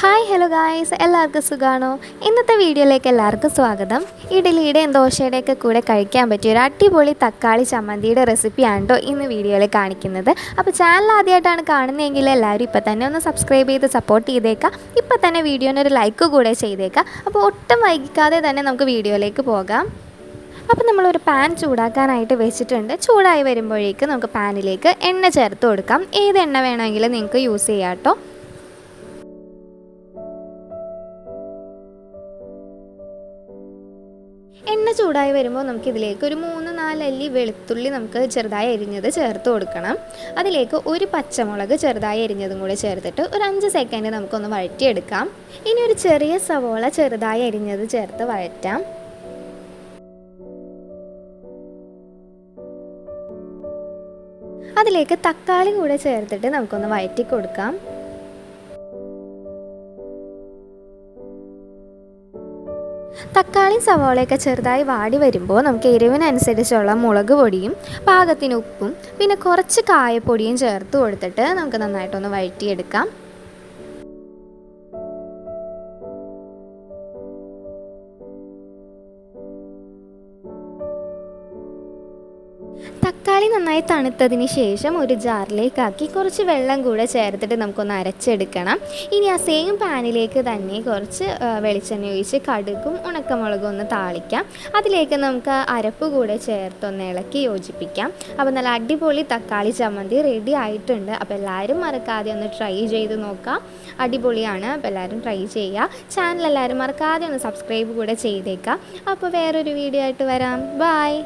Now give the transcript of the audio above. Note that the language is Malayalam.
ഹായ് ഹലോ ഗായ്സ് എല്ലാവർക്കും സുഖമാണോ ഇന്നത്തെ വീഡിയോയിലേക്ക് എല്ലാവർക്കും സ്വാഗതം. ഇഡലിയുടെയും ദോശയുടെയൊക്കെ കൂടെ കഴിക്കാൻ പറ്റിയ ഒരു അടിപൊളി തക്കാളി ചമ്മന്തിയുടെ റെസിപ്പിയാണ് കേട്ടോ ഇന്ന് വീഡിയോയിൽ കാണിക്കുന്നത്. അപ്പോൾ ചാനൽ ആദ്യമായിട്ടാണ് കാണുന്നതെങ്കിൽ എല്ലാവരും ഇപ്പോൾ തന്നെ ഒന്ന് സബ്സ്ക്രൈബ് ചെയ്ത് സപ്പോർട്ട് ചെയ്തേക്കാം ഇപ്പോൾ തന്നെ വീഡിയോന് ഒരു ലൈക്ക് കൂടെ ചെയ്തേക്കാം അപ്പോൾ ഒട്ടും വൈകിക്കാതെ തന്നെ നമുക്ക് വീഡിയോയിലേക്ക് പോകാം. അപ്പോൾ നമ്മളൊരു പാൻ ചൂടാക്കാനായിട്ട് വെച്ചിട്ടുണ്ട്. ചൂടായി വരുമ്പോഴേക്ക് നമുക്ക് പാനിലേക്ക് എണ്ണ ചേർത്ത് കൊടുക്കാം. ഏത് എണ്ണ വേണമെങ്കിലും നിങ്ങൾക്ക് യൂസ് ചെയ്യാം കേട്ടോ. എണ്ണ ചൂടായി വരുമ്പോൾ നമുക്ക് ഇതിലേക്ക് ഒരു മൂന്ന് നാല് അല്ലി വെളുത്തുള്ളി നമുക്ക് ചെറുതായി അരിഞ്ഞത് ചേർത്ത് കൊടുക്കണം. അതിലേക്ക് ഒരു പച്ചമുളക് ചെറുതായി അരിഞ്ഞതും കൂടി ചേർത്തിട്ട് ഒരു അഞ്ച് സെക്കൻഡ് നമുക്കൊന്ന് വഴറ്റിയെടുക്കാം. ഇനി ഒരു ചെറിയ സവോള ചെറുതായി അരിഞ്ഞത് ചേർത്ത് വഴറ്റാം. അതിലേക്ക് തക്കാളി കൂടെ ചേർത്തിട്ട് നമുക്കൊന്ന് വഴറ്റി കൊടുക്കാം തക്കാളിയും സവാളയൊക്കെ ചെറുതായി വാടി വരുമ്പോൾ നമുക്ക് എരിവിനനുസരിച്ചുള്ള മുളക് പൊടിയും പാകത്തിന് ഉപ്പും പിന്നെ കുറച്ച് കായപ്പൊടിയും ചേർത്ത് കൊടുത്തിട്ട് നമുക്ക് നന്നായിട്ടൊന്ന് വഴറ്റിയെടുക്കാം. തക്കാളി നന്നായി തണുത്തതിന് ശേഷം ഒരു ജാറിലേക്കാക്കി കുറച്ച് വെള്ളം കൂടെ ചേർത്തിട്ട് നമുക്കൊന്ന് അരച്ചെടുക്കണം. ഇനി ആ സെയിം പാനിലേക്ക് തന്നെ കുറച്ച് വെളിച്ചെണ്ണ ഒഴിച്ച് കടുകും ഉണക്കമുളകും ഒന്ന് താളിക്കാം. അതിലേക്ക് നമുക്ക് അരപ്പ് കൂടെ ചേർത്തൊന്ന് ഇളക്കി യോജിപ്പിക്കാം. അപ്പോൾ നല്ല അടിപൊളി തക്കാളി ചമ്മന്തി റെഡി ആയിട്ടുണ്ട്. അപ്പോൾ എല്ലാവരും മറക്കാതെ ഒന്ന് ട്രൈ ചെയ്ത് നോക്കാം അടിപൊളിയാണ്. അപ്പോൾ എല്ലാവരും ട്രൈ ചെയ്യുക. ചാനൽ എല്ലാവരും മറക്കാതെ ഒന്ന് സബ്സ്ക്രൈബ് കൂടെ ചെയ്തേക്കാം അപ്പോൾ വേറൊരു വീഡിയോ ആയിട്ട് വരാം. ബായ്